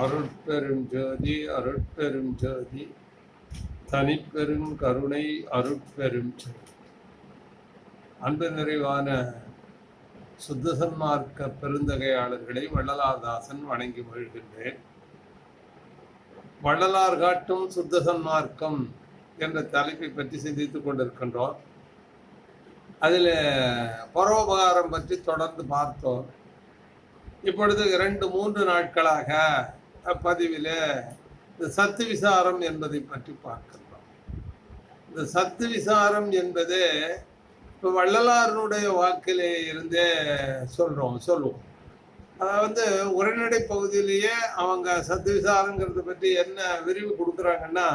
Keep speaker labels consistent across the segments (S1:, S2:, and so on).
S1: அருட்பெரும் ஜோதி அருட்பெரும் ஜோதி. தனிப்பெரும் கருணை அருட்பெரும் ஜோதி. அன்பு நிறைவான சுத்த சன்மார்க்க பெருந்தகையாளர்களை வள்ளலாதாசன் வணங்கி மகிழ்கின்றேன். வள்ளலார் காட்டும் சுத்த சன்மார்க்கம் என்ற தலைப்பை பற்றி சிந்தித்துக் கொண்டிருக்கின்றோம். அதில் பரோபகாரம் பற்றி தொடர்ந்து பார்த்தோம். இப்பொழுது இரண்டு மூன்று நாட்களாக பதிவில் இந்த சத்து விசாரம் என்பதை பற்றி பார்க்கின்றோம். இந்த சத்து விசாரம் என்பது இப்போ வள்ளலாரனுடைய வாக்கிலே இருந்தே சொல்கிறோம் சொல்லுவோம். அதாவது உரைநடை பகுதியிலேயே அவங்க சத்து விசாரங்கிறத பற்றி என்ன விரிவு கொடுக்குறாங்கன்னா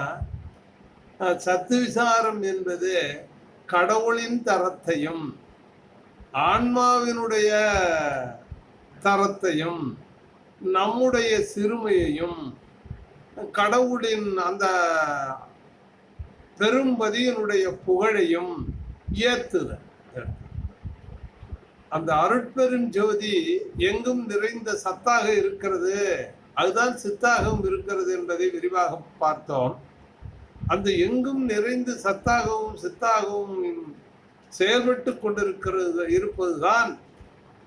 S1: சத்து விசாரம் என்பது கடவுளின் தரத்தையும் ஆன்மாவினுடைய தரத்தையும் நம்முடைய சிறுமையையும் கடவுளின் அந்த பெரும்பதியினுடைய புகழையும் ஏத்துதல் அந்த அருட்பெரும் ஜோதி எங்கும் நிறைந்த சத்தாக இருக்கிறது அதுதான் சித்தாகவும் இருக்கிறது என்பதை விரிவாக பார்த்தோம். அந்த எங்கும் நிறைந்து சத்தாகவும் சித்தாகவும் செயல்பட்டு கொண்டிருக்கிறது இருப்பதுதான்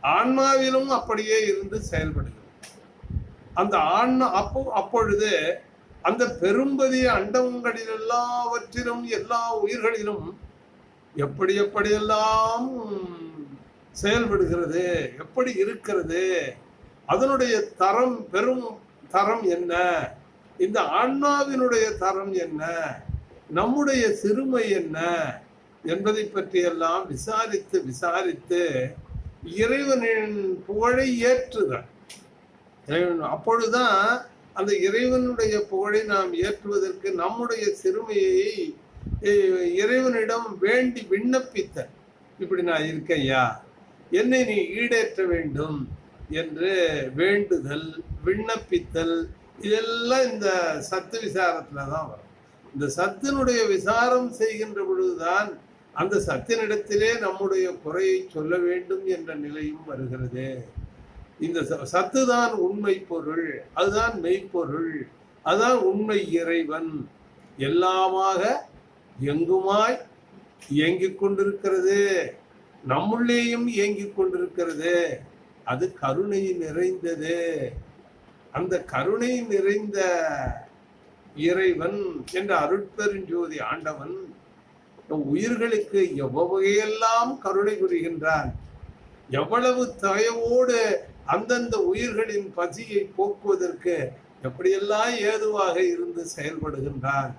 S1: ஆன்மாவிலும் அப்படியே இருந்து செயல்படுகிறது. அந்த ஆண் அப்போ அப்பொழுது அந்த பெரும்பதி அண்டங்களில் எல்லாவற்றிலும் எல்லா உயிர்களிலும் எப்படி எப்படியெல்லாம் செயல்படுகிறது எப்படி இருக்கிறது அதனுடைய தரம் பெரும் தரம் என்ன இந்த ஆன்மாவினுடைய தரம் என்ன நம்முடைய சிறுமை என்ன என்பதை பற்றியெல்லாம் விசாரித்து விசாரித்து இறைவனின் புகழை ஏற்றுதல் இறைவன் அப்பொழுதுதான் அந்த இறைவனுடைய புகழை நாம் ஏற்றுவதற்கு நம்முடைய சிறுமையை இறைவனிடம் வேண்டி விண்ணப்பித்த இப்படி நான் இருக்கையா என்னை நீ ஈடேற்ற வேண்டும் என்று வேண்டுதல் விண்ணப்பித்தல் இதெல்லாம் இந்த சத்து விசாரத்துல தான் வரும். இந்த சத்தினுடைய விசாரம் செய்கின்ற பொழுதுதான் அந்த சத்தினிடத்திலே நம்முடைய குறையை சொல்ல வேண்டும் என்ற நிலையும் வருகிறது. இந்த ச- சத்துதான் உண்மை பொருள் அதுதான் மெய்ப்பொருள் அதுதான் உண்மை இறைவன். எல்லாமாக எங்குமாய் இயங்கிக் கொண்டிருக்கிறது? நம்முள்ளேயும் இயங்கிக் கொண்டிருக்கிறது. அது கருணை நிறைந்தது. அந்த கருணை நிறைந்த இறைவன் என்ற அருட்பெருஞ்சோதி ஆண்டவன் உயிர்களுக்கு எவ்வகையெல்லாம் கருணை புரிகின்றான். எவ்வளவு தயவோடு அந்தந்த உயிர்களின் பசியை போக்குவதற்கு எப்படியெல்லாம் ஏதுவாக இருந்து செயல்படுகின்றார்?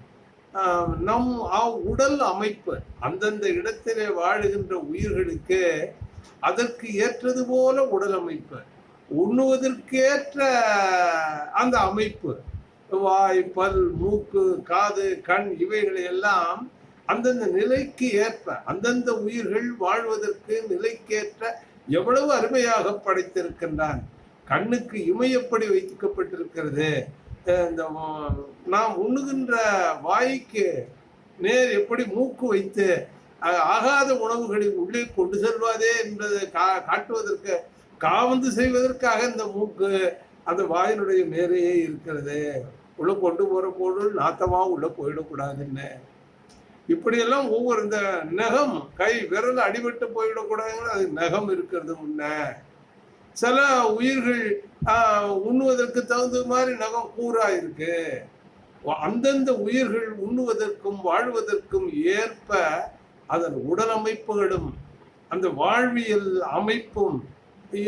S1: நம் ஆ- உடல் அமைப்பு அந்தந்த இடத்திலே வாழுகின்ற உயிர்களுக்கு அதற்கு ஏற்றது போல உடல் அமைப்பு உண்ணுவதற்கேற்ற அந்த அமைப்பு வாய் பல் மூக்கு காது கண் இவைகளை எல்லாம் அந்தந்த நிலைக்கு ஏற்ப அந்தந்த உயிர்கள் வாழ்வதற்கு நிலைக்கேற்ற எவ்வளவு அருமையாக படைத்திருக்கின்றான். கண்ணுக்கு இமை எப்படி வைக்கப்பட்டிருக்கிறது? இந்த நாம் உண்ணுகின்ற வாய்க்கு நேர் எப்படி மூக்கு வைத்து ஆகாத உணவுகளை உள்ளே கொண்டு செல்வாதே என்பதை கா காட்டுவதற்கு காவந்து செய்வதற்காக இந்த மூக்கு அந்த வாயினுடைய மேலேயே இருக்கிறது. உள்ள கொண்டு போகிற பொருள் நாத்தமாக உள்ள போயிடக்கூடாதுன்னு. இப்படியெல்லாம் ஒவ்வொரு இந்த நகம் கை விரல் அடிபட்டு போயிடக்கூடாதுன்னு அது நகம் இருக்கிறது முன்ன. சில உயிர்கள் ஆஹ், உண்ணுவதற்கு தகுந்த மாதிரி நகம் கூறா இருக்கு. அந்தந்த உயிர்கள் உண்ணுவதற்கும் வாழ்வதற்கும் ஏற்ப அதன் உடல் அமைப்புகளும் அந்த வாழ்வியல் அமைப்பும்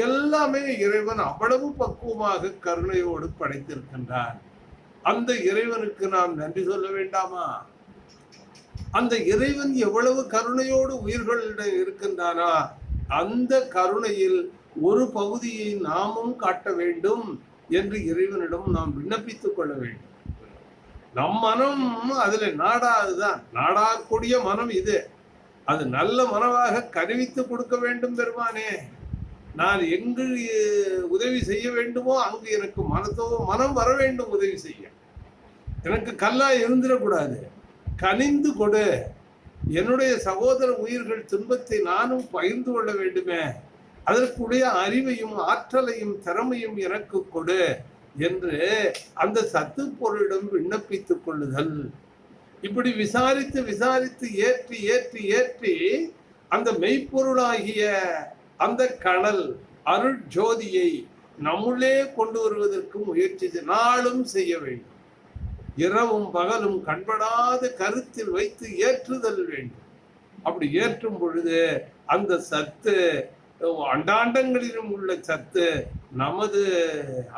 S1: எல்லாமே இறைவன் அவ்வளவு பக்குவமாக கருணையோடு படைத்திருக்கின்றான். அந்த இறைவனுக்கு நாம் நன்றி சொல்ல வேண்டாமா? அந்த இறைவன் எவ்வளவு கருணையோடு உயிர்களிடம் இருக்கின்றானா அந்த கருணையில் ஒரு பகுதியை நாமும் காட்ட வேண்டும் என்று இறைவனிடம் நாம் விண்ணப்பித்துக் கொள்ள வேண்டும். நம் மனம் அதுல நாடாதுதான். நாடாக்கூடிய மனம் இது. அது நல்ல மனமாக கருவித்து கொடுக்க வேண்டும் பெருமானே. நான் எங்கு உதவி செய்ய வேண்டுமோ அங்கு எனக்கு மனத்தோ மனம் வர வேண்டும் உதவி செய்ய. எனக்கு கல்லா இருந்துடக்கூடாது. கனிந்து கொடு. என்னுடைய சகோதர உயிர்கள் துன்பத்தை நானும் பகிர்ந்து கொள்ள வேண்டுமே. அதற்குடைய அறிவையும் ஆற்றலையும் திறமையும் எனக்கு கொடு என்று அந்த சத்து பொருளிடம் விண்ணப்பித்துக் கொள்ளுதல். இப்படி விசாரித்து விசாரித்து ஏற்றி ஏற்றி ஏற்றி அந்த மெய்ப்பொருளாகிய அந்த கடல் அருட்ஜோதியை நம்முள்ளே கொண்டு வருவதற்கு முயற்சி நாளும் செய்ய வேண்டும். இரவும் பகலும் கண்படாத கருத்தில் வைத்து ஏற்றுதல் வேண்டும். அப்படி ஏற்றும் பொழுது அந்த சத்து அண்டாண்டங்களிலும் உள்ள சத்து நமது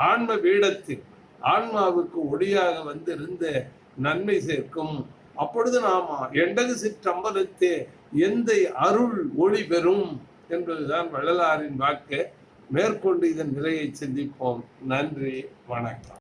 S1: ஆன்ம பீடத்தில் ஆன்மாவுக்கு ஒளியாக வந்திருந்து நன்மை சேர்க்கும். அப்பொழுது நாம் எண்டகு சிற்றம்பலத்தே எந்த அருள் ஒளி பெறும் என்பதுதான் வள்ளலாரின் வாக்கு. மேற்கொண்டு இதன் நிலையை சிந்திப்போம். நன்றி வணக்கம்.